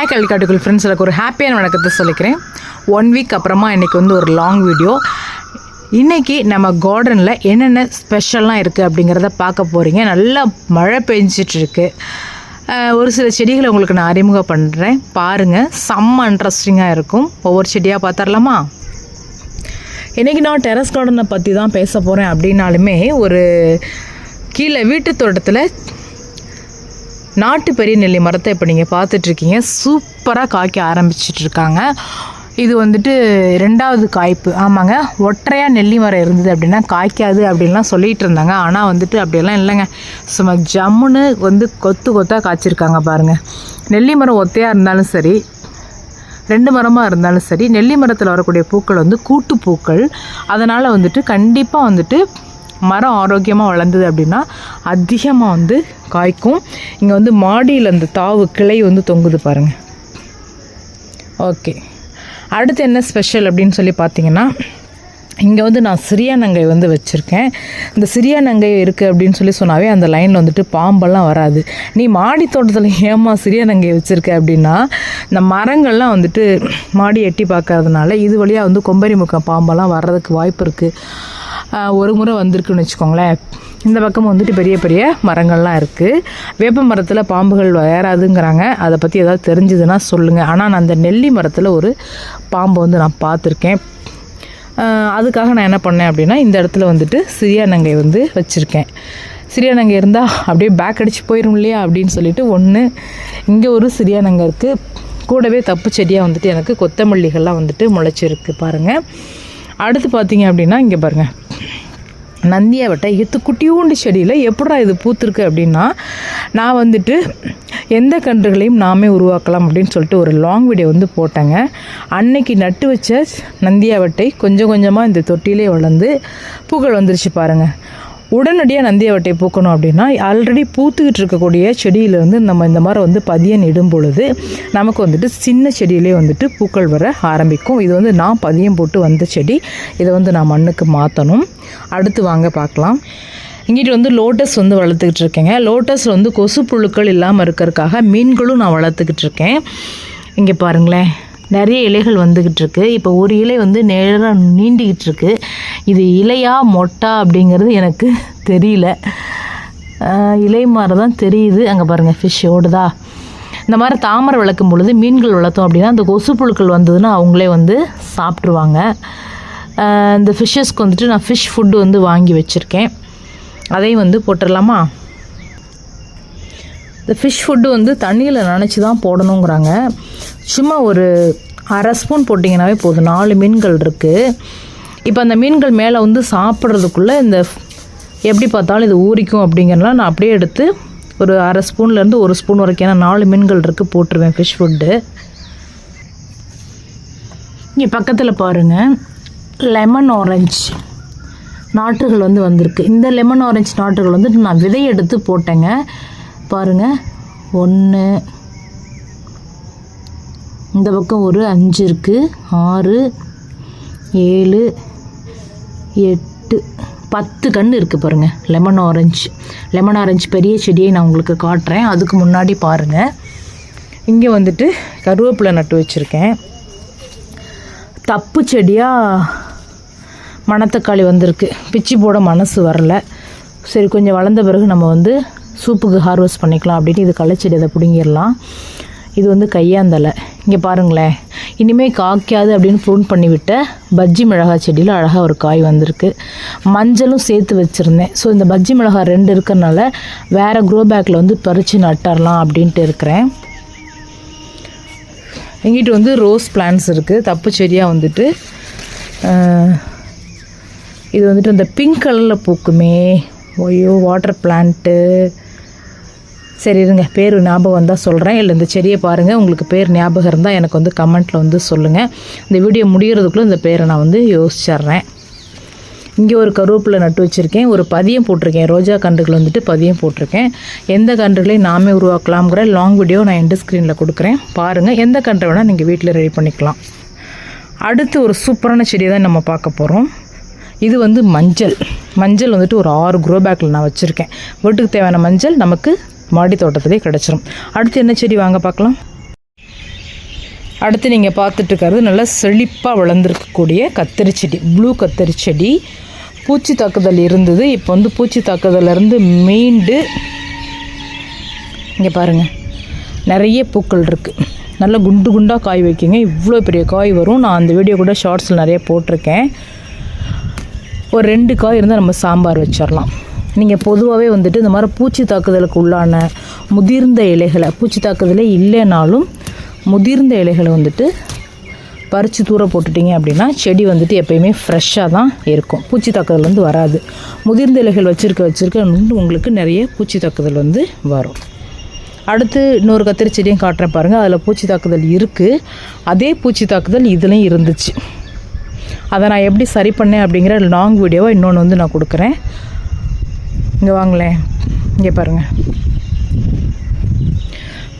Hi கல்காட்டுக்குள் friends எனக்கு ஒரு ஹாப்பியான வணக்கத்தை சொல்லிக்கிறேன். ஒன் வீக் அப்புறமா இன்றைக்கி வந்து ஒரு லாங் வீடியோ இன்றைக்கி நம்ம கார்டனில் என்னென்ன ஸ்பெஷல்லாம் இருக்குது அப்படிங்கிறத பார்க்க போகிறீங்க நல்லா மழை பெஞ்சிட்ருக்கு ஒரு சில செடிகளை உங்களுக்கு நான் அறிமுகம் பண்ணுறேன் பாருங்கள் செம்ம இன்ட்ரெஸ்டிங்காக இருக்கும். ஒவ்வொரு செடியாக பார்த்துடலாமா இன்றைக்கி நான் டெரஸ் கார்டனை பற்றி தான் பேச போகிறேன் அப்படின்னாலுமே ஒரு கீழே வீட்டு தோட்டத்தில் நாட்டு பெரிய நெல்லி மரத்தை இப்போ நீங்கள் பார்த்துட்ருக்கீங்க. சூப்பராக காய்க்க ஆரம்பிச்சிட்டு இருக்காங்க இது வந்துட்டு ரெண்டாவது காய்ப்பு. ஆமாங்க ஒற்றையாக நெல்லி மரம் இருந்தது அப்படின்னா காய்க்காது அப்படின்லாம் சொல்லிகிட்டு இருந்தாங்க ஆனால் வந்துட்டு அப்படியெல்லாம் இல்லைங்க. சும்மா ஜம்முன்னு வந்து கொத்து கொத்தாக காய்ச்சிருக்காங்க பாருங்கள் நெல்லி மரம் ஒத்தையாக இருந்தாலும் சரி ரெண்டு மரமாக இருந்தாலும் சரி நெல்லி மரத்தில் வரக்கூடிய பூக்கள் வந்து கூட்டு பூக்கள். அதனால் வந்துட்டு கண்டிப்பாக வந்துட்டு மரம் ஆரோக்கியமாக வளர்ந்தது அப்படின்னா அதிகமாக வந்து காய்க்கும். இங்கே வந்து மாடியில் அந்த தாவு கிளை வந்து தொங்குது பாருங்கள் ஓகே. அடுத்து என்ன ஸ்பெஷல் அப்படின்னு சொல்லி பார்த்தீங்கன்னா இங்கே வந்து நான் சிறிய நங்கை வந்து வச்சுருக்கேன். இந்த சிறிய நங்கை இருக்குது அப்படின்னு சொல்லி சொன்னாவே அந்த லைனில் வந்துட்டு பாம்பெல்லாம் வராது. நீ மாடி தோட்டத்தில் ஏமா சிறிய நங்கை வச்சுருக்க அப்படின்னா இந்த மரங்கள்லாம் வந்துட்டு மாடி எட்டி பார்க்கறதுனால இது வழியாக வந்து கொம்பரி பாம்பெல்லாம் வர்றதுக்கு வாய்ப்பு இருக்குது ஒரு முறை வந்திருக்குன்னு வச்சுக்கோங்களேன். இந்த பக்கம் வந்துட்டு பெரிய பெரிய மரங்கள்லாம் இருக்குது வேப்ப மரத்தில் பாம்புகள் வேறாதுங்கிறாங்க அதை பற்றி ஏதாவது தெரிஞ்சதுன்னா சொல்லுங்கள் ஆனால் நான் அந்த நெல்லி மரத்தில் ஒரு பாம்பு வந்து நான் பார்த்துருக்கேன். அதுக்காக நான் என்ன பண்ணேன் அப்படின்னா இந்த இடத்துல வந்துட்டு சிறியானங்கை வந்து வச்சுருக்கேன். சிறியானங்கை இருந்தால் அப்படியே பேக் அடித்து போயிடும் இல்லையா அப்படின்னு சொல்லிட்டு ஒன்று இங்கே ஒரு சிறியானங்கை இருக்குது கூடவே தப்பு செடியாக வந்துட்டு எனக்கு கொத்தமல்லிகள்லாம் வந்துட்டு முளைச்சிருக்கு பாருங்கள் அடுத்து பார்த்தீங்க அப்படின்னா இங்கே பாருங்கள் நந்தியாவட்டை எத்து குட்டியூண்டு செடியில் எப்படா இது பூத்துருக்கு? அப்படின்னா நான் வந்துட்டு எந்த கன்றுகளையும் நாமே உருவாக்கலாம் அப்படின்னு சொல்லிட்டு ஒரு லாங் வீடியோ வந்து போட்டேங்க. அன்னைக்கு நட்டு வச்ச நந்தியாவட்டை கொஞ்சம் கொஞ்சமாக இந்த தொட்டிலே வளர்ந்து பூக்கள் வந்துருச்சு பாருங்கள் உடனடியாக நந்தியவட்டை பூக்கணும் அப்படின்னா ஆல்ரெடி பூத்துக்கிட்டு இருக்கக்கூடிய செடியிலேருந்து நம்ம இந்த மாதிரி வந்து பதியம் இடும் பொழுது நமக்கு வந்துட்டு சின்ன செடியிலே வந்துட்டு பூக்கள் வர ஆரம்பிக்கும். இது வந்து நான் பதியம் போட்டு வந்த செடி. இதை வந்து நான் மண்ணுக்கு மாற்றணும் அடுத்து வாங்க பார்க்கலாம். இங்கிட்டு வந்து லோட்டஸ் வந்து வளர்த்துக்கிட்டு இருக்கேங்க. லோட்டஸ் வந்து கொசு புழுக்கள் இல்லாமல் இருக்கிறதுக்காக மீன்களும் நான் வளர்த்துக்கிட்டு இருக்கேன். இங்கே பாருங்களேன். நிறைய இலைகள் வந்துக்கிட்டு இருக்கு இப்போ ஒரு இலை வந்து நேராக நீண்டிக்கிட்டு இருக்கு இது இலையா மொட்டா அப்படிங்கிறது எனக்கு தெரியல. இலை மாதிரி தான் தெரியுது. அங்கே பாருங்கள் ஃபிஷ் ஓடுதா? இந்த மாதிரி தாமரை வளர்க்கும் பொழுது மீன்கள் வளர்த்தோம் அப்படின்னா அந்த கொசு புழுக்கள் வந்ததுன்னா அவங்களே வந்து சாப்பிட்ருவாங்க இந்த ஃபிஷ்ஷஸ்க்கு வந்துட்டு நான் ஃபிஷ் ஃபுட்டு வந்து வாங்கி வச்சுருக்கேன். அதையும் வந்து போட்டுடலாமா? இந்த ஃபிஷ் ஃபுட்டு வந்து தண்ணியில் நினச்சி தான் போடணுங்கிறாங்க. சும்மா ஒரு அரை ஸ்பூன் போட்டிங்கனாவே போதும். நாலு மீன்கள் இருக்குது இப்போ அந்த மீன்கள் மேலே வந்து சாப்பிட்றதுக்குள்ளே இந்த எப்படி பார்த்தாலும் இது ஊறிக்கும் அப்படிங்கிறலாம் நான் அப்படியே எடுத்து ஒரு அரை ஸ்பூன்லேருந்து ஒரு ஸ்பூன் வரைக்கும் ஏன்னா நாலு மீன்கள் இருக்குது போட்டுருவேன் ஃபிஷ் ஃபுட்டு இங்கே பக்கத்தில் பாருங்கள் லெமன் ஆரஞ்சு நாற்றுகள் வந்து வந்திருக்கு. இந்த லெமன் ஆரஞ்சு நாற்றுகள் வந்து நான் விதை எடுத்து போட்டேங்க. பாருங்கள் ஒன்று இந்த பக்கம் ஒரு அஞ்சு இருக்குது ஆறு. ஏழு. எட்டு. பத்து கன்று இருக்குது பாருங்கள் லெமன் ஆரஞ்சு லெமன் ஆரஞ்சு பெரிய செடியை நான் உங்களுக்கு காட்டுறேன். அதுக்கு முன்னாடி பாருங்கள் இங்கே வந்துட்டு கருவேப்பிலை நட்டு வச்சுருக்கேன். தப்பு செடியாக மணத்தக்காளி வந்திருக்கு. பிச்சி போட மனசு வரல. சரி கொஞ்சம் வளர்ந்த பிறகு நம்ம வந்து சூப்புக்கு ஹார்வெஸ்ட் பண்ணிக்கலாம் அப்படின்னு இது களைச்செடி அதை பிடுங்கிடலாம். இது வந்து கையாந்தலை. இங்கே பாருங்களேன். இனிமேல் காய்க்காது அப்படின்னு ஃபோன் பண்ணிவிட்ட பஜ்ஜி மிளகாய் செடியில் அழகாக ஒரு காய் வந்திருக்கு. மஞ்சளும் சேர்த்து வச்சுருந்தேன். ஸோ இந்த பஜ்ஜி மிளகாய் ரெண்டு இருக்கிறனால வேறு க்ரோ பேக்கில் வந்து பறித்து நட்டரலாம் அப்படின்ட்டு இருக்கிறேன். எங்கிட்ட வந்து ரோஸ் பிளான்ஸ் இருக்குது தப்பு செடியாக வந்துட்டு இது வந்துட்டு இந்த பிங்க் கலரில் பூக்குமே. ஒய்யோ வாட்டர் பிளான்ட்டு சரி இருங்க பேர் ஞாபகம் வந்தால் சொல்கிறேன் இல்லை இந்த செடியை பாருங்கள் உங்களுக்கு பேர் ஞாபகம் இருந்தால் எனக்கு வந்து கமெண்ட்டில் வந்து சொல்லுங்கள் இந்த வீடியோ முடிகிறதுக்குள்ளே இந்த பேரை நான் வந்து யோசிச்சிட்றேன் இங்கே ஒரு கருவேப்பிலை நட்டு வச்சுருக்கேன். ஒரு பதியம் போட்டிருக்கேன். ரோஜா கன்றுகள் வந்துட்டு பதியம் போட்டிருக்கேன். எந்த கன்றுகளையும் நாமே உருவாக்கலாம்ங்கிற லாங் வீடியோ நான் எண்டு ஸ்க்ரீனில் கொடுக்குறேன். பாருங்கள் எந்த கன்று வேணால் நீங்கள் வீட்டில் ரெடி பண்ணிக்கலாம். அடுத்து ஒரு சூப்பரான செடியை தான் நம்ம பார்க்க போகிறோம் இது வந்து மஞ்சள். மஞ்சள் வந்துட்டு ஒரு ஆறு குரோ பேக்கில் நான் வச்சுருக்கேன். வீட்டுக்கு தேவையான மஞ்சள் நமக்கு மாடி தோட்டத்திலே கிடச்சிரும். அடுத்து என்ன செடி வாங்க பார்க்கலாம். அடுத்து நீங்கள் பார்த்துட்டு இருக்கிறது நல்லா செழிப்பாக வளர்ந்துருக்கக்கூடிய கத்தரி செடி ப்ளூ கத்தரி செடி. பூச்சி தாக்குதல் இருந்தது. இப்போ வந்து பூச்சி தாக்குதலேருந்து மீண்டு இங்கே பாருங்கள் நிறைய பூக்கள் இருக்குது நல்லா குண்டு குண்டாக காய் வைக்கிங்க. இவ்வளோ பெரிய காய் வரும். நான் அந்த வீடியோ கூட ஷார்ட்ஸில் நிறைய போட்டிருக்கேன். ஒரு ரெண்டு காய் இருந்தால் நம்ம சாம்பார் வச்சிடலாம் நீங்கள் பொதுவாகவே வந்துட்டு இந்த மாதிரி பூச்சி தாக்குதலுக்கு உள்ளான முதிர்ந்த இலைகளை பூச்சி தாக்குதலே இல்லைனாலும் முதிர்ந்த இலைகளை வந்துட்டு பறித்து தூர போட்டுட்டீங்க அப்படின்னா செடி வந்துட்டு எப்பயுமே ஃப்ரெஷ்ஷாக தான் இருக்கும். பூச்சி தாக்குதல் வந்து வராது. முதிர்ந்த இலைகள் வச்சுருக்க வச்சுருக்க உங்களுக்கு நிறைய பூச்சி தாக்குதல் வந்து வரும். அடுத்து இன்னொரு கத்திரி செடியும் காட்டுறேன் பாருங்கள் அதில் பூச்சி தாக்குதல் இருக்குது அதே பூச்சி தாக்குதல் இதுலேயும் இருந்துச்சு. அதை நான் எப்படி சரி பண்ணேன் அப்படிங்கிற லாங் வீடியோவை இன்னொன்று வந்து நான் கொடுக்குறேன். இங்கே வாங்களேன் இங்கே பாருங்கள்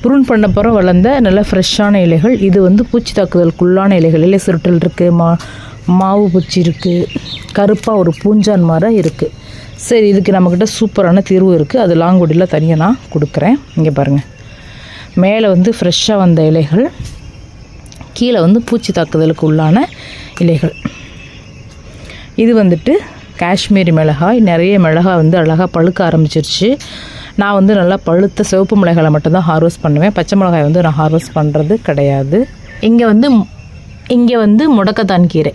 ப்ரூன் பண்ண பிறகு வளர்ந்த நல்ல ஃப்ரெஷ்ஷான இலைகள். இது வந்து பூச்சி தாக்குதலுக்குள்ளான இலைகள். இலை சுருட்டல் இருக்குது மா மாவு பூச்சி இருக்குது கருப்பாக ஒரு பூஞ்சான் மரம் இருக்குது சரி இதுக்கு நம்மக்கிட்ட சூப்பரான தீர்வு இருக்குது அது லாங்குடியில் தனியாக நான் கொடுக்குறேன். இங்கே பாருங்கள் மேலே வந்து ஃப்ரெஷ்ஷாக வந்த இலைகள். கீழே வந்து பூச்சி தாக்குதலுக்கு உள்ளான இலைகள். இது வந்துட்டு காஷ்மீரி மிளகாய் நிறைய மிளகாய் வந்து அழகாக பழுக்க ஆரம்பிச்சிருச்சு. நான் வந்து நல்லா பழுத்த சிவப்பு மிளகாயை மட்டும்தான் ஹார்வெஸ்ட் பண்ணுவேன். பச்சை மிளகாய் வந்து நான் ஹார்வெஸ்ட் பண்ணுறது கிடையாது. இங்கே வந்து இங்கே வந்து முடக்கத்தான் கீரை.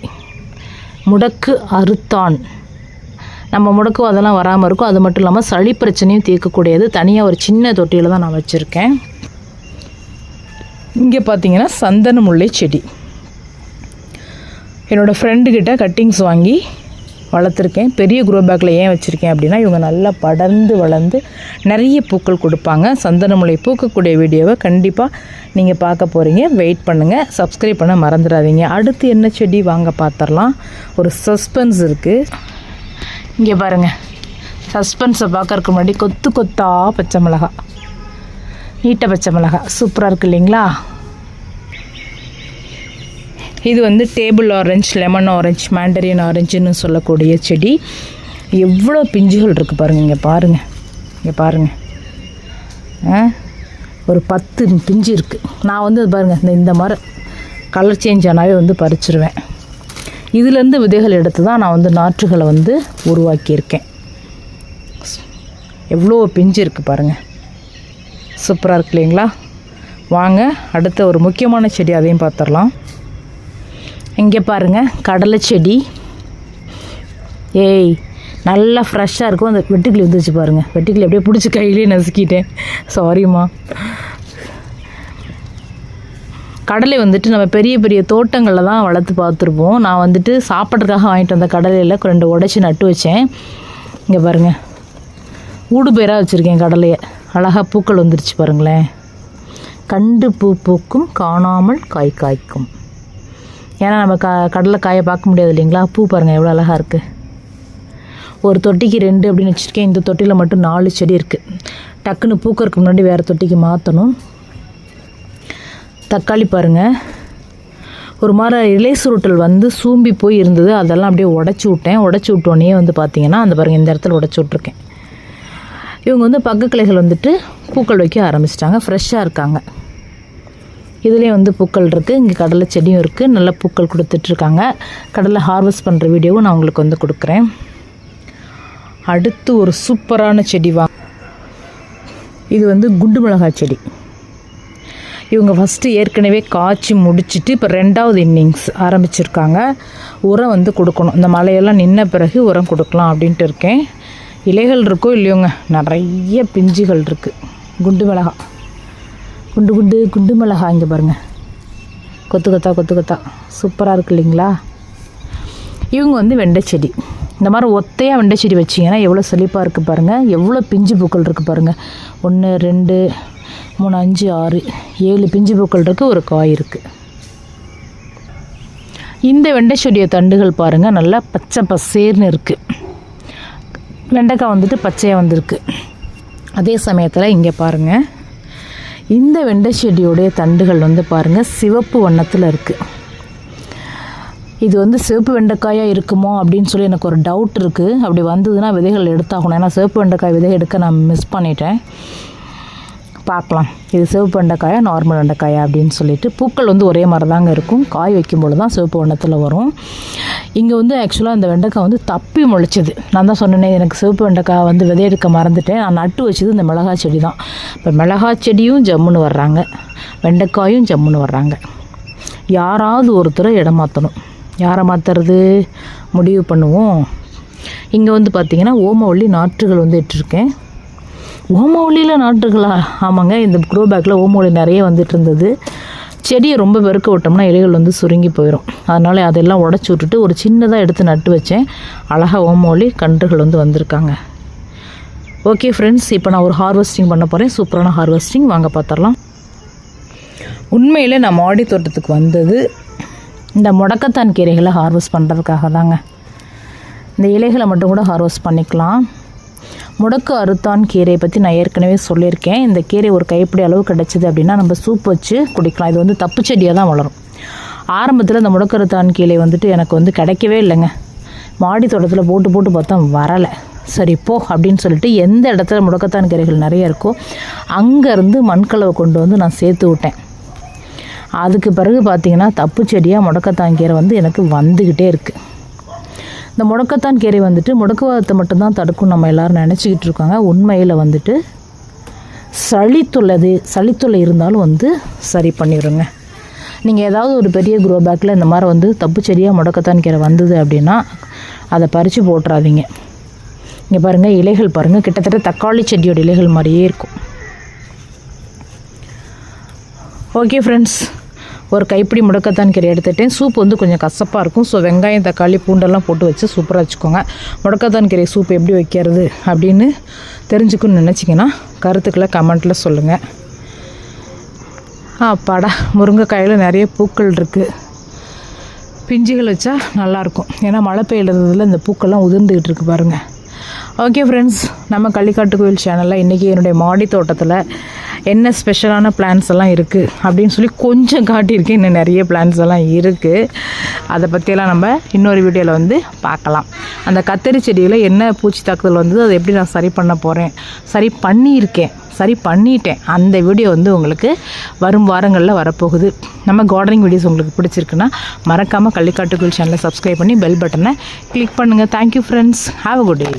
முடக்கு அறுத்தான். நம்ம முடக்கும் அதெல்லாம் வராமல் இருக்கும். அது மட்டும் இல்லாமல் சளி பிரச்சனையும் தீர்க்கக்கூடியது. தனியாக ஒரு சின்ன தொட்டியில் தான் நான் வச்சுருக்கேன். இங்கே பார்த்தீங்கன்னா சந்தன முல்லை செடி. என்னோடய ஃப்ரெண்டுக்கிட்ட கட்டிங்ஸ் வாங்கி வளர்த்துருக்கேன். பெரிய குரோ பேக்கில் ஏன் வச்சுருக்கேன் அப்படின்னா இவங்க நல்லா படர்ந்து வளர்ந்து நிறைய பூக்கள் கொடுப்பாங்க. சந்தனமுலை பூக்கக்கூடிய வீடியோவை கண்டிப்பாக நீங்கள் பார்க்க போகிறீங்க வெயிட் பண்ணுங்கள் சப்ஸ்கிரைப் பண்ண மறந்துடாதீங்க. அடுத்து என்ன செடி வாங்க பார்த்துடலாம் ஒரு சஸ்பென்ஸ் இருக்குது இங்கே பாருங்கள் சஸ்பென்ஸை பார்க்கறதுக்கு முன்னாடி கொத்து கொத்தா பச்சை மிளகா நீட்ட பச்சை மிளகா சூப்பராக இருக்குது இல்லைங்களா? இது வந்து table orange lemon orange mandarin ஆரஞ்சுன்னு சொல்லக்கூடிய செடி. எவ்வளோ பிஞ்சுகள் இருக்குது பாருங்கள் இங்கே பாருங்கள் இங்கே பாருங்கள் ஆ? ஒரு பத்து பிஞ்சு இருக்குது நான் வந்து பாருங்கள் இந்த இந்த மாதிரி கலர் சேஞ்ச் ஆனாவே வந்து பறிச்சிருவேன். இதுலேருந்து விதைகள் எடுத்து தான் நான் வந்து நாற்றுகளை வந்து உருவாக்கியிருக்கேன். எவ்வளோ பிஞ்சு இருக்குது பாருங்கள் சூப்பராக இருக்கு இல்லைங்களா? வாங்க அடுத்த ஒரு முக்கியமான செடி அதையும் பார்த்துடலாம். இங்கே பாருங்கள் கடலை செடி. ஏய் நல்லா ஃப்ரெஷ்ஷாக இருக்கும். அந்த வெட்டுக்கிளி வந்துச்சு பாருங்கள் வெட்டுக்கிளி அப்படியே பிடிச்சி கையிலே நசுக்கிட்டேன். சாரிம்மா கடலை வந்துட்டு நம்ம பெரிய பெரிய தோட்டங்களில் தான் வளர்த்து பார்த்துருப்போம். நான் வந்துட்டு சாப்பிட்றதுக்காக வாங்கிட்டு வந்த கடலையில் ரெண்டு உடச்சி நட்டு வச்சேன். இங்கே பாருங்கள் ஊடு பேராக வச்சுருக்கேன் கடலையை. அழகாக பூக்கள் வந்துருச்சு பாருங்களேன். கண்டு பூ பூக்கும் காணாமல் காய் காய்க்கும். ஏன்னா நம்ம க கடலை காய பார்க்க முடியாது இல்லைங்களா? பூ பாருங்கள் எவ்வளோ அழகாக இருக்குது ஒரு தொட்டிக்கு ரெண்டு அப்படின்னு வச்சுருக்கேன். இந்த தொட்டியில் மட்டும் நாலு செடி இருக்குது டக்குன்னு பூக்கறதுக்கு முன்னாடி வேறு தொட்டிக்கு மாற்றணும் தக்காளி பாருங்கள் ஒரு மாதிரி இலை சுருட்டல் வந்து சூம்பி போய் இருந்தது. அதெல்லாம் அப்படியே உடச்சி விட்டேன். உடச்சி விட்டோன்னே வந்து பார்த்தீங்கன்னா அந்த பாருங்கள் இந்த இடத்துல உடச்சி விட்ருக்கேன் இவங்க வந்து பக்கக்கிளைகள் வந்துட்டு பூக்கள் வைக்க ஆரம்பிச்சிட்டாங்க. ஃப்ரெஷ்ஷாக இருக்காங்க. இதுலேயும் வந்து பூக்கள் இருக்குது இங்கே கடலை செடியும் இருக்குது நல்ல பூக்கள் கொடுத்துட்ருக்காங்க. கடலை ஹார்வெஸ்ட் பண்ணுற வீடியோவும் நான் உங்களுக்கு வந்து கொடுக்குறேன். அடுத்து ஒரு சூப்பரான செடி வா இது வந்து குண்டு மிளகாய் செடி. இவங்க ஃபஸ்ட்டு ஏற்கனவே காய்ச்சி முடிச்சிட்டு இப்போ ரெண்டாவது இன்னிங்ஸ் ஆரம்பிச்சிருக்காங்க. உரம் வந்து கொடுக்கணும். இந்த மழையெல்லாம் நின்ன பிறகு உரம் கொடுக்கலாம் அப்படின்ட்டு இருக்கேன். இலைகள் இருக்கோ இல்லையோங்க நிறைய பிஞ்சுகள் இருக்குது குண்டு மிளகாய். குண்டு குண்டு குண்டு மிளகா இங்கே பாருங்கள் கொத்து கொத்தா கொத்து கொத்தா. சூப்பராக இருக்கு இல்லைங்களா? இவங்க வந்து வெண்டை செடி. இந்த மாதிரி ஒத்தையாக வெண்டை செடி வச்சிங்கன்னா எவ்வளோ செழிப்பாக இருக்குது பாருங்கள் எவ்வளோ பிஞ்சு பூக்கள் இருக்குது பாருங்கள் ஒன்று ரெண்டு மூணு அஞ்சு ஆறு ஏழு பிஞ்சு பூக்கள் இருக்குது ஒரு காய் இருக்குது இந்த வெண்டை செடியை தண்டுகள் பாருங்கள் நல்லா பச்சை பசேர்னு இருக்குது வெண்டைக்காய் வந்துட்டு பச்சையாக வந்திருக்கு. அதே சமயத்தில் இங்கே பாருங்கள் இந்த வெண்டை செடியோடைய தண்டுகள் வந்து பாருங்கள் சிவப்பு வண்ணத்தில் இருக்குது இது வந்து சிவப்பு வெண்டைக்காயாக இருக்குமோ அப்படின்னு சொல்லி எனக்கு ஒரு டவுட் இருக்குது அப்படி வந்ததுன்னா விதைகள் எடுத்தாகணும். ஏன்னா சிவப்பு வெண்டைக்காய் விதை எடுக்க நான் மிஸ் பண்ணிட்டேன். பார்க்கலாம். இது சிவப்பு வெண்டைக்காயா நார்மல் வெண்டைக்காயா அப்படின்னு சொல்லிட்டு பூக்கள் வந்து ஒரே மாதிரி தாங்க இருக்கும். காய் வைக்கும்பொழுது தான் சிவப்பு வண்ணத்தில் வரும். இங்கே வந்து ஆக்சுவலாக இந்த வெண்டைக்காய் வந்து தப்பி முளைச்சிது. நான் தான் சொன்னேனே எனக்கு சிவப்பு வெண்டைக்காய் வந்து விதையெடுக்க மறந்துட்டேன். நான் நட்டு வச்சது இந்த மிளகாய் செடி தான். இப்போ மிளகாய் செடியும் ஜம்முன்னு வர்றாங்க. வெண்டைக்காயும் ஜம்முன்னு வர்றாங்க. யாராவது ஒருத்தரை இடம் மாற்றணும் யாரை மாற்றுறது முடிவு பண்ணுவோம். இங்கே வந்து பார்த்திங்கன்னா ஓமவள்ளி நாற்றுகள் வந்து இட்டிருக்கேன். ஓமவள்ளியில் நாற்றுகளா ஆமாங்க இந்த க்ரோ பேக்கில் ஓமவள்ளி நிறைய வந்துட்டு இருந்தது செடியை ரொம்ப பெருக்க விட்டோம்னா இலைகள் வந்து சுருங்கி போயிடும் அதனால் அதெல்லாம் உடச்சி விட்டுட்டு ஒரு சின்னதாக எடுத்து நட்டு வச்சேன். அழகாக ஓமோலி கன்றுகள் வந்து வந்திருக்காங்க. ஓகே ஃப்ரெண்ட்ஸ் இப்போ நான் ஒரு ஹார்வெஸ்டிங் பண்ண போகிறேன் சூப்பரான ஹார்வெஸ்டிங் வாங்க பார்த்துடலாம் உண்மையில் நான் மாடி தோட்டத்துக்கு வந்தது. இந்த முடக்கத்தான் கீரைகளை ஹார்வெஸ்ட் பண்ணுறதுக்காக தாங்க. இந்த இலைகளை மட்டும் கூட ஹார்வெஸ்ட் பண்ணிக்கலாம். முடக்கு அறுத்தான் கீரையை பற்றி நான் ஏற்கனவே சொல்லியிருக்கேன். இந்த கீரை ஒரு கைப்பிடி அளவு கிடச்சிது அப்படின்னா நம்ம சூப் வச்சு குடிக்கலாம். இது வந்து தப்பு செடியாக தான் வளரும். ஆரம்பத்தில் இந்த முடக்கருத்தான் கீரை வந்துட்டு எனக்கு வந்து கிடைக்கவே இல்லைங்க. மாடி தோட்டத்தில் போட்டு போட்டு பார்த்தா வரலை. சரி போ அப்படின்னு சொல்லிட்டு எந்த இடத்துல முடக்கத்தான் கீரைகள் நிறைய இருக்கோ அங்கேருந்து மண்கலவை கொண்டு வந்து நான் சேர்த்து விட்டேன். அதுக்கு பிறகு பார்த்தீங்கன்னா தப்பு செடியாக முடக்கத்தான் கீரை வந்து எனக்கு வந்துக்கிட்டே இருக்குது இந்த முடக்கத்தான் கீரை வந்துட்டு முடக்குவாதத்தை மட்டும்தான் தடுக்கும் நம்ம எல்லாரும் நினச்சிக்கிட்டு இருக்காங்க. உண்மையில் வந்துட்டு சளித்துள்ளது சளித்துள்ள இருந்தாலும் வந்து சரி பண்ணிடுங்க நீங்கள் ஏதாவது ஒரு பெரிய குரோ பேக்கில் இந்த மாதிரி வந்து தப்பு செடியாக முடக்கத்தான் கீரை வந்தது அப்படின்னா அதை பறித்து போட்டுறாதீங்க. இங்கே பாருங்கள் இலைகள் பாருங்கள் கிட்டத்தட்ட தக்காளி செடியோட இலைகள் மாதிரியே இருக்கும். ஓகே ஃப்ரெண்ட்ஸ் ஒரு கைப்பிடி முடக்கத்தான் கீரை எடுத்துட்டேன். சூப் வந்து கொஞ்சம் கசப்பாக இருக்கும். ஸோ வெங்காயம் தக்காளி பூண்டெல்லாம் போட்டு வச்சு சூப்பராக வச்சுக்கோங்க. முடக்கத்தான் கீரை சூப் எப்படி வைக்கிறது அப்படின்னு தெரிஞ்சுக்கணும்னு நினச்சிங்கன்னா கருத்துக்களை கமெண்ட்டில் சொல்லுங்கள் ஆ படா முருங்கைக்காயில் நிறைய பூக்கள் இருக்குது பிஞ்சுகள் வச்சா நல்லாயிருக்கும் ஏன்னா மழை பெய்யுறதுல இந்த பூக்கள்லாம் உதிர்ந்துக்கிட்டு இருக்கு பாருங்கள் ஓகே ஃப்ரெண்ட்ஸ் நம்ம கள்ளிக்காட்டு கோயில் சேனலில் இன்றைக்கி என்னுடைய மாடி தோட்டத்தில் என்ன ஸ்பெஷலான பிளான்ஸ் எல்லாம் இருக்குது அப்படின்னு சொல்லி கொஞ்சம் காட்டியிருக்கேன். இன்னும் நிறைய பிளான்ஸ் எல்லாம் இருக்குது அதை பற்றியெல்லாம் நம்ம இன்னொரு வீடியோவில் வந்து பார்க்கலாம். அந்த கத்தரி செடியில் என்ன பூச்சி தாக்குதல் வந்தது அதை எப்படி நான் சரி பண்ண போகிறேன் சரி பண்ணியிருக்கேன். சரி பண்ணிட்டேன். அந்த வீடியோ வந்து உங்களுக்கு வரும் வாரங்களில் வரப்போகுது. நம்ம கார்டனிங் வீடியோஸ் உங்களுக்கு பிடிச்சிருக்குன்னா மறக்காமல் கள்ளிக்காட்டுக்குள் சேனலை சப்ஸ்கிரைப் பண்ணி பெல் பட்டனை கிளிக் பண்ணுங்கள் thank you friends have a good day